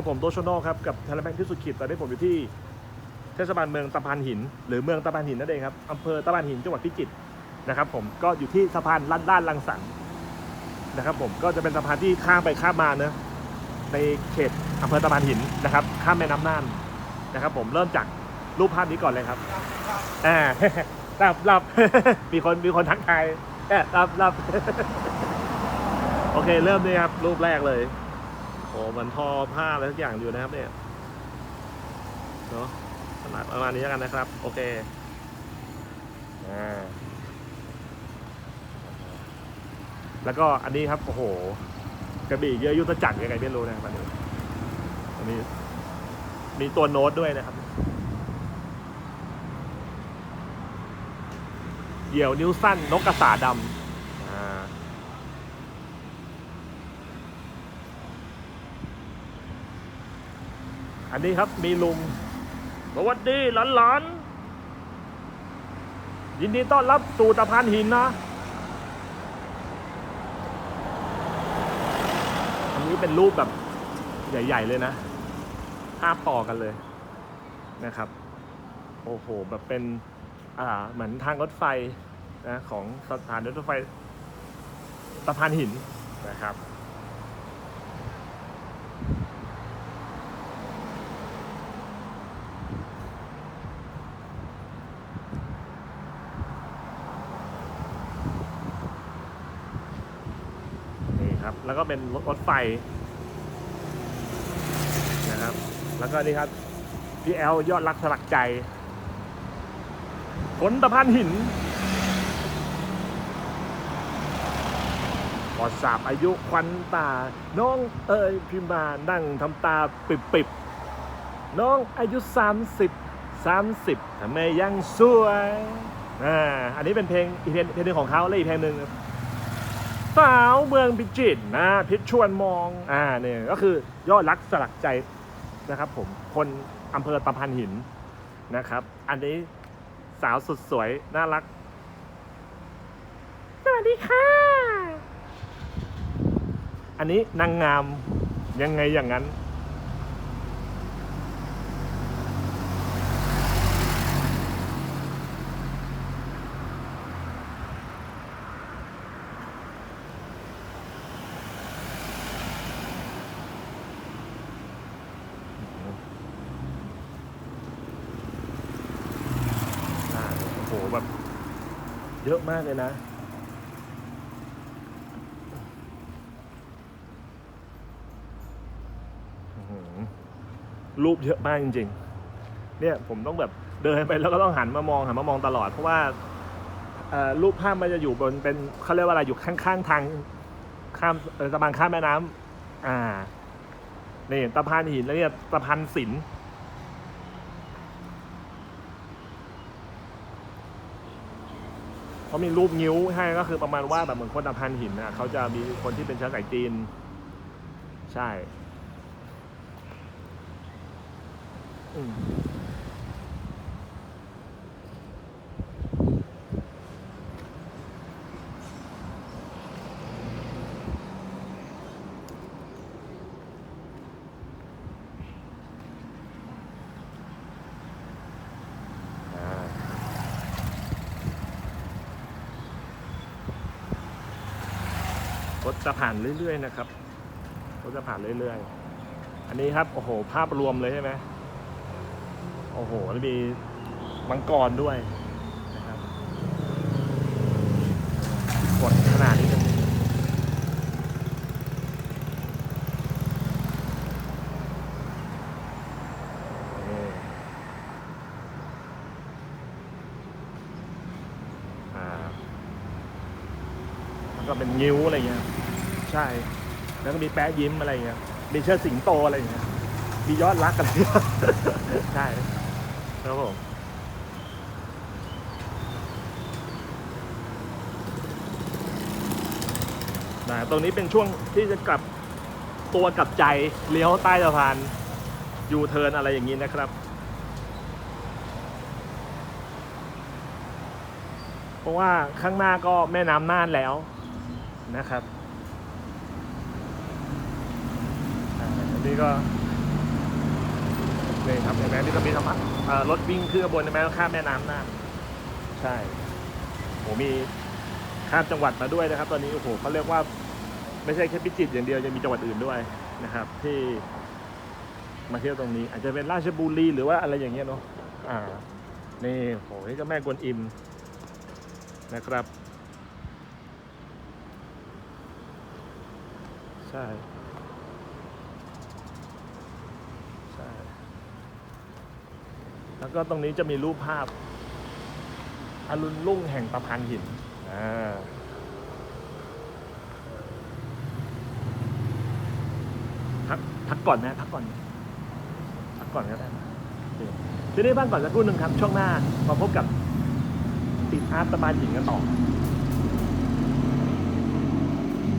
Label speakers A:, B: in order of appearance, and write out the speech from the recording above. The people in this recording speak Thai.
A: กับผมโดชโนครับกับทาราแบงค์ที่สุดขีดตอนนี้ผมอยู่ที่เทศบาลเมืองตะพานหิน หรือเมืองตะพานหินนั่นเองครับอำเภอตะพานหินจังหวัดพิจิตรนะครับ ผมก็อยู่ที่สะพานลัดด้านลังสันนะครับ ผมก็จะเป็นสะพานที่ข้ามไปข้ามมาเนอะในเขตอำเภอตะพานหินนะครับ ข้ามแม่น้ำน่านนะครับ ผมเริ่มจากรูปภาพนี้ก่อนเลยครับอ่ารับรับมีคนมีคนทักทายแอบรับรับโอเค เริ่มเลยครับ รูปแรกเลย โอ้มันทอผ้าอะไรทุกอย่างอยู่นะครับเนี่ยเนาะขนาดประมาณนี้แล้วกันนะครับ โอเคอ่าแล้วก็อันนี้ครับโอ้โหกระบี่เยอะยุทธจักรยังไงไม่รู้นะครับอันนี้อันนี้มีตัวโน้ตด้วยนะครับเหยี่ยวนิ้วสั้นนกกระสาดำ อันนี้ครับมีลุงสวัสดีหลานๆยินดีต้อนรับสู่ตะพานหินนะอันนี้เป็นรูปแบบใหญ่ ๆ เลยนะภาพต่อกันเลยนะครับ โอ้โห แบบเป็นอ่าเหมือนทางรถไฟนะของสถานรถไฟตะพานหินนะครับ ครับ แล้วก็เป็นรถไฟนะครับ แล้วก็นี่ครับพี่แอลยอดรักสลักใจฝนตะพานหินพอสาบอายุควันตา น้องเอ๋ยพี่มานั่งทำตาปิบปิบๆน้องอายุ 30 30ทำไมยังสวยอ่าอันนี้เป็นเพลงอีกเพลงเพลงหนึ่งของเขาและอีกเพลงหนึ่ง สาวเมืองพิจิตรนะพิชชวนมองอ่าเนี่ยก็คือยอดรักสลักใจนะครับผมคนอำเภอตะพันหินนะครับ อันนี้สาวสุดสวยน่ารัก สวัสดีค่ะ อันนี้นางงามยังไงอย่างนั้น แบบ เยอะมากเลยนะรูปเยอะมากจริงๆ เนี่ยผมต้องแบบเดินไปแล้วก็ต้องหันมามองหันมามองตลอด เพราะว่ารูปภาพมันจะอยู่บนเป็นเขาเรียกว่าอะไรอยู่ข้างๆทางข้ามสะพานข้ามแม่น้ำอ่านี่ตะพานหินแล้วเนี่ยตะพานศิลป์ เขามีรูปนิ้วให้ก็คือประมาณว่าแบบเหมือนคนตะพานหินนะเขาจะมีคนที่เป็นเชื้อสายจีน ใช่ อืม รถจะผ่านเรื่อยๆนะครับรถจะผ่านเรื่อยๆ อันนี้ครับโอ้โห ภาพรวมเลยใช่ไหมโอ้โหแล้วมีมังกรด้วยนะครับกดขนาดนี้นึงนี่อ่าแล้วก็เป็นงิ้วอะไรเงี้ย ใช่ แล้วก็มีแป๊ะยิ้มอะไรเงี้ยมีเชิดสิงโตอะไรเงี้ยมียอดรักอะไรเงี้ยใช่ครับผมนะตรงนี้เป็นช่วงที่จะกลับตัวกลับใจเลี้ยวใต้สะพานยูเทิร์นอะไรอย่างนี้นะครับ เพราะว่าข้างหน้าก็แม่น้ำน่านแล้วนะครับอ่าอั นี้ก็นี่ครับเห็นไหมนี่ก็มีธรรมะเอ่อรถวิ่งขึ้นข้างบนเห็นไหมข้ามแม่น้ำน่านใช่โหมีข้ามจังหวัดมาด้วยนะครับ ตอนนี้โอ้โหเขาเรียกว่าไม่ใช่แค่พิจิตรอย่างเดียวยังมีจังหวัดอื่นด้วยนะครับ ที่มาเที่ยวตรงนี้ อาจจะเป็นราชบุรีหรือว่าอะไรอย่างเงี้ยเนาะอ่านี่โหนี่ก็แม่กวนอิมนะครับ ใช่ ใช่ แล้วก็ตรงนี้จะมีรูปภาพอรุณรุ่งแห่งตะพานหินอ่าพักพักก่อนนะพักก่อนพักก่อนก็ได้นะทีนี้บ้านก่อนสักครู่หนึ่งครับ ช่วงหน้ามาพบกับติดอาร์ตตะบานหินกันต่อ